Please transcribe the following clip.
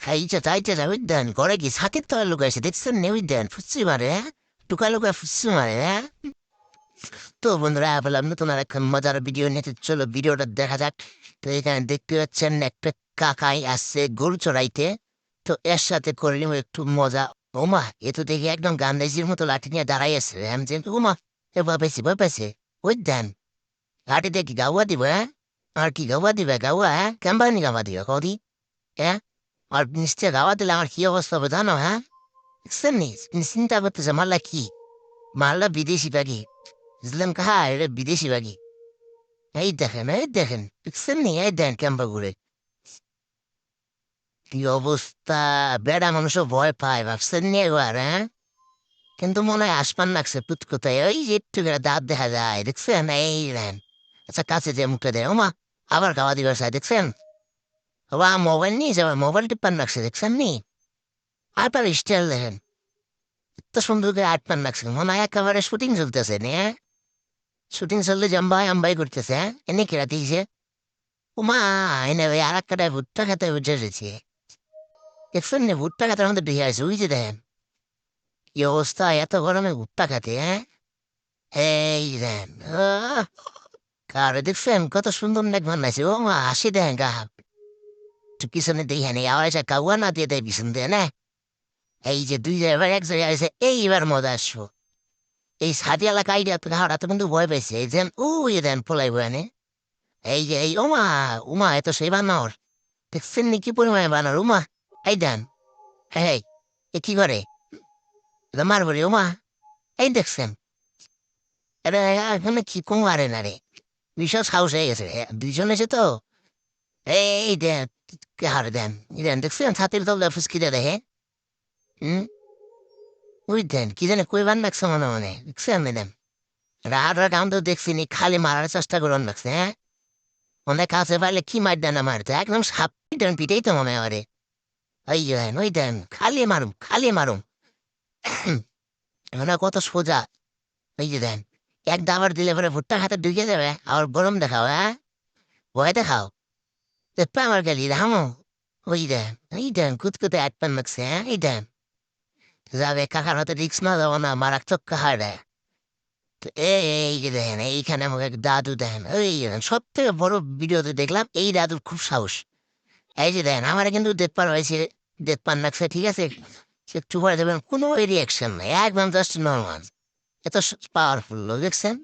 খাইছে তাইছে না দেন ঘরে কি সাকের তলা লুকাইছে দেখছেন নে দেন ফুসি মারে হ্যাঁ টুকা লুকা ফুসি মারে হ্যাঁ তো বন্ধুরা বললাম নতুন আর একটা মজার ভিডিও নিতে চলো ভিডিওটা দেখা যাক তো এখানে দেখতে পাচ্ছেন একটা কাকাই আসছে গরু চড়াইতে তো এর সাথে করলাম একটু মজা ওমা এ তো দেখি একদম গান্ধাজির মতো লাঠি নিয়ে দাঁড়াই আছে আমি যে ওমা এ বাপেছে বাপেছে ওই দেন লাঠিতে কি গাওয়া দিব হ্যাঁ আর কি গাওয়া দিবে গাওয়া হ্যাঁ কেমন গাওয়া দিবে কদি হ্যাঁ আর নিশ্চয় গাওয়া দিলে আমার কি অবস্থা হবে জানো হ্যাঁ দেখছেন চিন্তা করতেছে মাল্লা কি মাল্লা বিদেশি বাগি বুঝলাম কাহা এটা বিদেশি বাগি এই দেখেন এই দেখেন দেখছেন এই দেন ক্যাম্পা ঘুরে কি অবস্থা বেড়া মানুষও ভয় পায় ভাবছেন নি একবার হ্যাঁ কিন্তু মনে হয় আসমান লাগছে পুত ওই যে একটু করে দাঁত দেখা যায় দেখছেন এই দেন আচ্ছা কাছে যে মুখটা দেয় ওমা আবার খাওয়া দিবার চাই দেখছেন ওবা মোবাইল নিয়ে যাবে মোবাইল টিপান রাখছে দেখছেন নি আবার স্টাইল দেখেন এত সুন্দর করে আট পান রাখছে মনে হয় একেবারে শুটিং চলতেছে নে শুটিং চললে জম্বাই আম্বাই করতেছে? এনে কেরা দিয়েছে উমা এনে ওই আর একটা ভুট্টা খেতে বুঝে এসেছে দেখছেন নি ভুট্টা খেতে আমাদের দিয়ে আছে বুঝে দেখেন কি অবস্থা এত গরমে ভুট্টা খেতে হ্যাঁ এই দেন কারে দেখছেন কত সুন্দর নেক বানাইছে ও মা হাসি দেন গা একটু পিছনে দেখে নেই আওয়াজ কাউয়া না দিয়ে দেয় পিছন দিয়ে না এই যে দুই জায়গায় এক জায়গায় আছে এইবার মজা আসব এই সাদি এলাকা আইডিয়া তো হাওড়া কিন্তু ভয় পেয়েছে এই যেন ও দেন পোলাই বয়ানে এই যে এই ওমা উমা এত সেই বানর দেখছেন নি কি পরিমাণে বানর উমা এই দেন এই এ কি করে মারবরি উমা এই দেখছেন এটা এখানে কি কম আরে না রে বিশাল সাহস হয়ে গেছে দুইজন এসে তো এই দেখে হুম ওই দেন কি জানে কই বান রাখছে মনে মনে দেখছেন দেন রাত রাত আমি তো দেখছি নি খালি মারার চেষ্টা করুন রাখছে হ্যাঁ অনেক কাছে পারলে কি মার দেন মারতে একদম সাপ দেন পিটেই তো মনে হয় ওই দেন ওই দেন খালি মারুম খালি মারুম এখন কত সোজা এই যে দেন এক দাবার দিলে পরে ভুট্টা হাতে ঢুকে যাবে আর গরম দেখাও হ্যাঁ ভয় দেখাও রামো ওই এই দেন কুতকুতে আট পান লাগছে হ্যাঁ এই দেন যাবে কাকার হাতে রিক্স না যাব না মারাত্মক তো এই যে দেখেন এইখানে আমাকে দাদু দেখেন ওই সব থেকে বড় ভিডিওতে দেখলাম এই দাদুর খুব সাহস এই যে দেখেন আমার কিন্তু পার হয়েছে দেখতে পান লাগছে ঠিক আছে একটু পরে দেবেন কোনো রিয়াকশন নাই একদম জাস্ট নর্মাল এত পাওয়ারফুল দেখছেন